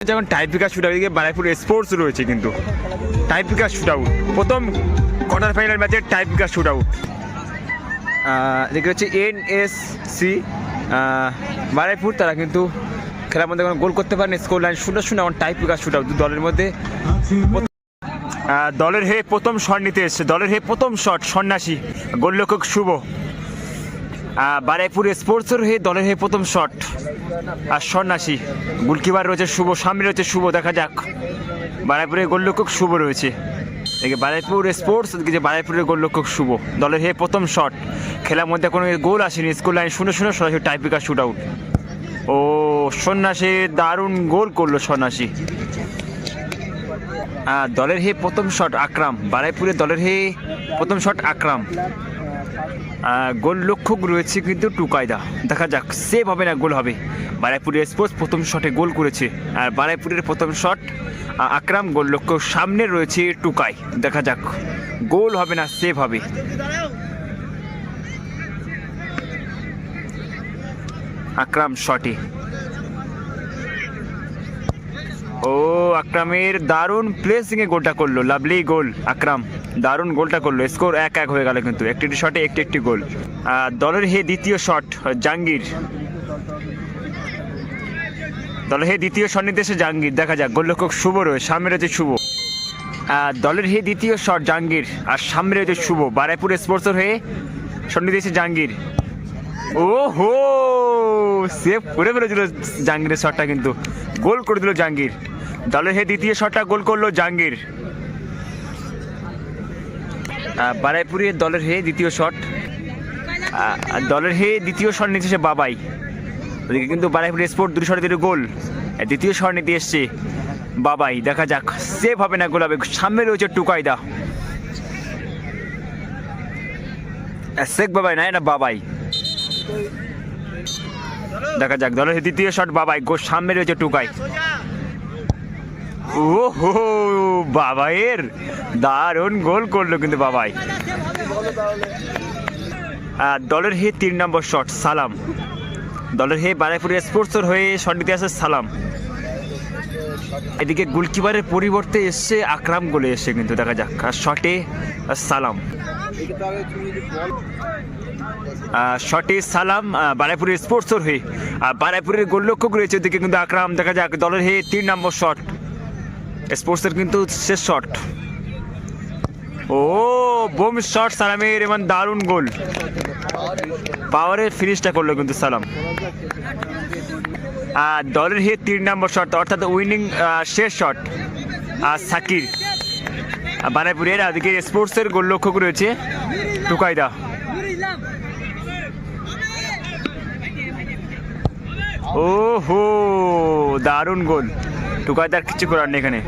যেমন টাইপিকা shoot out Baruipur sports রয়েছে কিন্তু। টাইপিকা শুট আউট প্রথম কোয়ার্টার ফাইনাল ম্যাচের টাইপিকা শুট আউট এদিকে হচ্ছে এন এস সি বারাইপুর তারা কিন্তু খেলার মধ্যে গোল করতে পারেনি স্কোর লাইন শূন্য শূন্য এখন টাইপিকা শুট আউট দলের মধ্যে। দলের হয়ে প্রথম শট নিতে এসছে, দলের হয়ে প্রথম শট সন্ন্যাসী গোল গোলরক্ষক শুভ। বারাইপুর স্পোর্টসের হয়ে দলের হয়ে প্রথম শট। আর সন্ন্যাসী, গোলকিপার রয়েছে শুভ, সামনে রয়েছে শুভ, দেখা যাক। বারাইপুরের গোলরক্ষক শুভ রয়েছে। এদিকে বারাইপুর স্পোর্টস এদিকে যে বারাইপুরের গোলরক্ষক শুভ। দলের হয়ে প্রথম শট। খেলার মধ্যে কোনো গোল আসেনি স্কুল লাইন শুনে শুনে সরাসরি টাইপিকা শুট আউট ও, সন্ন্যাসী দারুণ গোল করল সন্ন্যাসী। দলের হয়ে প্রথম শট আকরাম। বারাইপুরের দলের হয়ে প্রথম শট আকরাম। গোল লক্ষক রয়েছে কিন্তু টুকায়দা দেখা যাক সেভ হবে না গোল হবে। বারাইপুরের স্পোর্টস প্রথম শটে গোল করেছে। আর বারাইপুরের প্রথম শট আকরাম গোল লক্ষ্য সামনে রয়েছে টুকাই দেখা যাক, গোল হবে না সেভ হবে আকরাম শটে ও, আকরামের দারুণ প্লেসিং এ গোলটা করল। Lovely goal, Akram. দারুণ গোলটা করল। স্কোর এক এক হয়ে গেল কিন্তু। একটি একটি শটে একটি একটি গোল। আর দলের হে দ্বিতীয় শট জাহাঙ্গীর। দলের হে দ্বিতীয় নিতে জাহাঙ্গীর। দেখা যাক গোল গোলরক্ষক শুভ রয়েছে, সামনে রয়েছে শুভ। দলের হে দ্বিতীয় শট জাহাঙ্গীর। আর সামনে রয়েছে শুভ। বারাইপুর স্পোর্টসের হয়ে নিতে জাহাঙ্গীর। ও হো সেভ করে ফেলেছিল জাহাঙ্গীরের শটটা কিন্তু। গোল করে দিল জাহাঙ্গীর। দলের হে দ্বিতীয় শটটা গোল করল জাহাঙ্গীর। বারাইপুরের দলের হে দ্বিতীয় শট। দলের হে দ্বিতীয় শট নিতে এসে বাবাই। ওদিকে কিন্তু বারাইপুর স্পোর্ট দুটো শটে দুটো গোল। দ্বিতীয় শট নিতে এসছে বাবাই। দেখা যাক সেভ হবে না গোল হবে। সামনে রয়েছে টুকাইদা। শেখ বাবাই না, এটা বাবাই। দেখা যাক, দলের হে দ্বিতীয় শট বাবাই। গো সামনে রয়েছে টুকাই। ও হো বাবাইয়ের দারুণ গোল করল কিন্তু বাবাই। দলের হে তিন নম্বর শট, সালাম। দলের হে বারাইপুরের স্পোর্টসের হয়ে শট নিতে আসে সালাম। এদিকে গোলকিপারের পরিবর্তে এসছে আকরাম, গোলে এসছে কিন্তু দেখা যাক। আর শটে সালাম। শটে সালাম বারাইপুরের স্পোর্টসের হয়ে। আর বারাইপুরের গোলরক্ষক রয়েছে ওদিকে কিন্তু আকরাম। দেখা যাক দলের হয়ে তিন নম্বর শট। স্পোর্টসের কিন্তু শেষ শট। ও, বোম শট, সালামের এবং দারুণ গোল। পাওয়ারের ফিনিশটা করল কিন্তু সালাম। আর দলের হয়ে তিন নম্বর শট, অর্থাৎ উইনিং শেষ শট, আর সাকির। আর বারাইপুরের ওদিকে স্পোর্টসের লক্ষ্য রয়েছে টুকাইদা। ও হো দারুণ গোল। টুকাইদার কিছু করার নেই এখানে।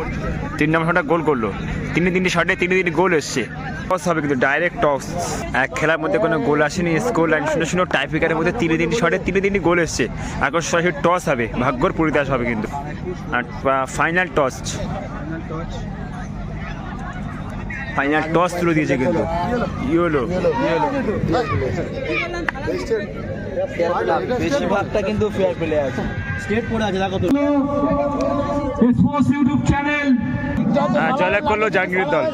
তিন নম্বর শটটা গোল করল। তিনটে তিনটে শটে তিনটে তিনটে গোল এসছে। টস হবে কিন্তু ডাইরেক্ট টস এক খেলার মধ্যে কোনো গোল আসেনি স্কোর লাইন শূন্য শূন্য টাইপিকারের মধ্যে তিনটে তিনটে শটে তিনটে তিনটে গোল এসছে। এখন সরাসরি টস হবে ভাগ্যর পরিদাস হবে কিন্তু। আর ফাইনাল টস ফাইনাল টস তুলে দিয়েছে কিন্তু। ইয়েলো। বেশিরভাগটা কিন্তু ফেয়ার প্লে আছে স্টেট পড়ে আছে দেখো তো। স্পোর্টস ইউটিউব চ্যানেল জয়লাভ করল জাহাঙ্গীর দল।